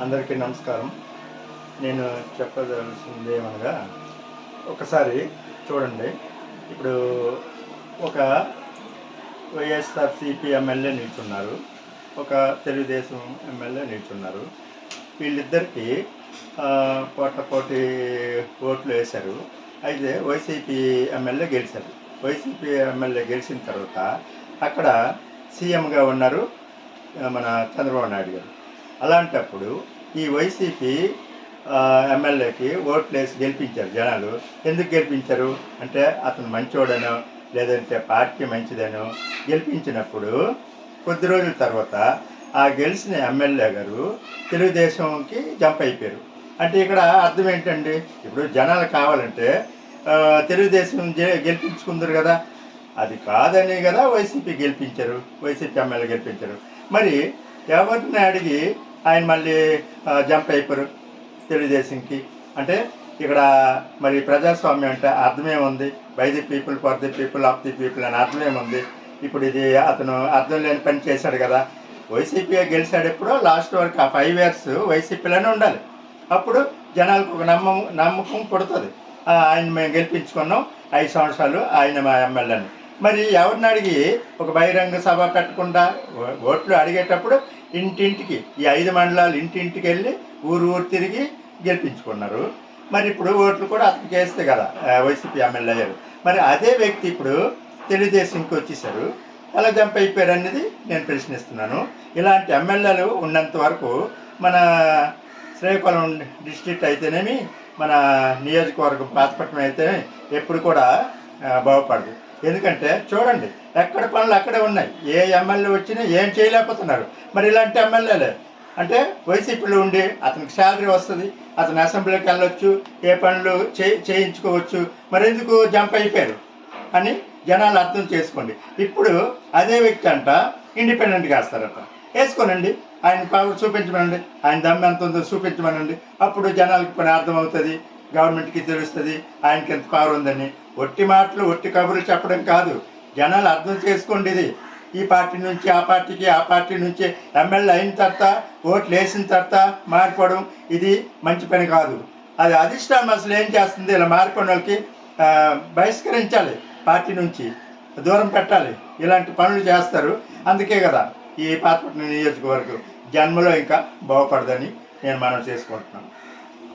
అందరికీ నమస్కారం. నేను చెప్పదలసింది ఏమనగా ఒకసారి చూడండి. ఇప్పుడు ఒక వైఎస్ఆర్సిపి ఎమ్మెల్యే నిల్చున్నారు. ఒక తెలుగుదేశం ఎమ్మెల్యే నిల్చున్నారు. వీళ్ళిద్దరికీ పోట పోటీ ఓట్లు వేశారు. అయితే వైసీపీ ఎమ్మెల్యే గెలిచారు. వైసీపీ ఎమ్మెల్యే గెలిచిన తర్వాత అక్కడ సీఎంగా ఉన్నారు మన చంద్రబాబు నాయుడు గారు. అలాంటప్పుడు ఈ వైసీపీ ఎమ్మెల్యేకి ఓట్లేసి గెలిపించారు జనాలు. ఎందుకు గెలిపించారు? అంటే అతను మంచోడనో లేదంటే పార్టీ మంచిదనో గెలిపించినప్పుడు కొద్ది రోజుల తర్వాత ఆ గెలిచిన ఎమ్మెల్యే గారు తెలుగుదేశంకి జంప్ అయిపోయారు. అంటే ఇక్కడ అర్థం ఏంటండి? ఇప్పుడు జనాలు కావాలంటే తెలుగుదేశం గెలిపించుకుందరు కదా. అది కాదని కదా వైసీపీ గెలిపించారు వైసీపీ ఎమ్మెల్యే గెలిపించారు. మరి ఎవరిని అడిగి ఆయన మళ్ళీ జంప్ అయిపోయారు తెలుగుదేశంకి అంటే ఇక్కడ మరి ప్రజాస్వామ్యం అంటే అర్థమేముంది by the people for the people of the people అని అర్థమేముంది ఇప్పుడు ఇది అతను అర్థం లేని పని చేశాడు కదా. వైసీపీ గెలిచాడు ఎప్పుడో? లాస్ట్ వరకు ఆ ఫైవ్ ఇయర్స్ వైసీపీలోనే ఉండాలి. అప్పుడు జనాలకు ఒక నమ్మకం నమ్మకం పుడుతుంది. ఆయన మేము గెలిపించుకున్నాం. ఐదు సంవత్సరాలు ఆయన మా ఎమ్మెల్యేని. మరి ఎవరిని అడిగి ఒక బహిరంగ సభ పెట్టకుండా ఓ- ఓట్లు అడిగేటప్పుడు ఇంటింటికి ఈ ఐదు మండలాలు ఇంటింటికి వెళ్ళి ఊరు ఊరు తిరిగి గెలిపించుకున్నారు. మరి ఇప్పుడు ఓట్లు కూడా అతనికి వేస్తే కదా వైసీపీ ఎమ్మెల్యే అయ్యారు మరి అదే వ్యక్తి ఇప్పుడు తెలుగుదేశంకి వచ్చేసారు. ఎలా జంప్ అయిపోయారు అనేది నేను ప్రశ్నిస్తున్నాను. ఇలాంటి ఎమ్మెల్యేలు ఉన్నంత వరకు మన శ్రీకాకుళం డిస్ట్రిక్ట్ అయితేనేమి మన నియోజకవర్గం పాతపట్నం అయితే ఎప్పుడు కూడా బాగుపడదు. ఎందుకంటే చూడండి ఎక్కడ పనులు అక్కడే ఉన్నాయి. ఏ ఎమ్మెల్యే వచ్చినా ఏం చేయలేకపోతున్నారు. మరి ఇలాంటి ఎమ్మెల్యేలే. అంటే వైసీపీలో ఉండి అతనికి శాలరీ వస్తుంది అతను అసెంబ్లీకి వెళ్ళొచ్చు ఏ పనులు చే చేయించుకోవచ్చు. మరి ఎందుకు జంప్ అయిపోయారు? అని జనాలు అర్థం చేసుకోండి. ఇప్పుడు అదే వ్యక్తి అంట ఇండిపెండెంట్గా వేస్తారట. వేసుకోనండి. ఆయన పవర్ చూపించమనండి. ఆయన దమ్ము ఎంత ఉందో చూపించమనండి. అప్పుడు జనాలకు పని అర్థమవుతుంది. గవర్నమెంట్కి తెలుస్తుంది ఆయనకి ఎంత పవర్ ఉందని. ఒట్టి మాటలు ఒట్టి కబుర్లు చెప్పడం కాదు. జనాలు అర్థం చేసుకోండి ఇది. ఈ పార్టీ నుంచి ఆ పార్టీకి ఆ పార్టీ నుంచి ఎమ్మెల్యే అయిన తర్వాత ఓట్లు వేసిన తర్వాత మారిపోవడం ఇది మంచి పని కాదు. అది అధిష్టానం అసలు ఏం చేస్తుంది? ఇలా మారిపోయిన వాళ్ళకి బహిష్కరించాలి పార్టీ నుంచి. దూరం పెట్టాలి. ఇలాంటి పనులు చేస్తారు. అందుకే కదా ఈ పాతపట్నం నియోజకవర్గం జన్మలో ఇంకా బాగుపడదని నేను మనం చేసుకుంటున్నాను.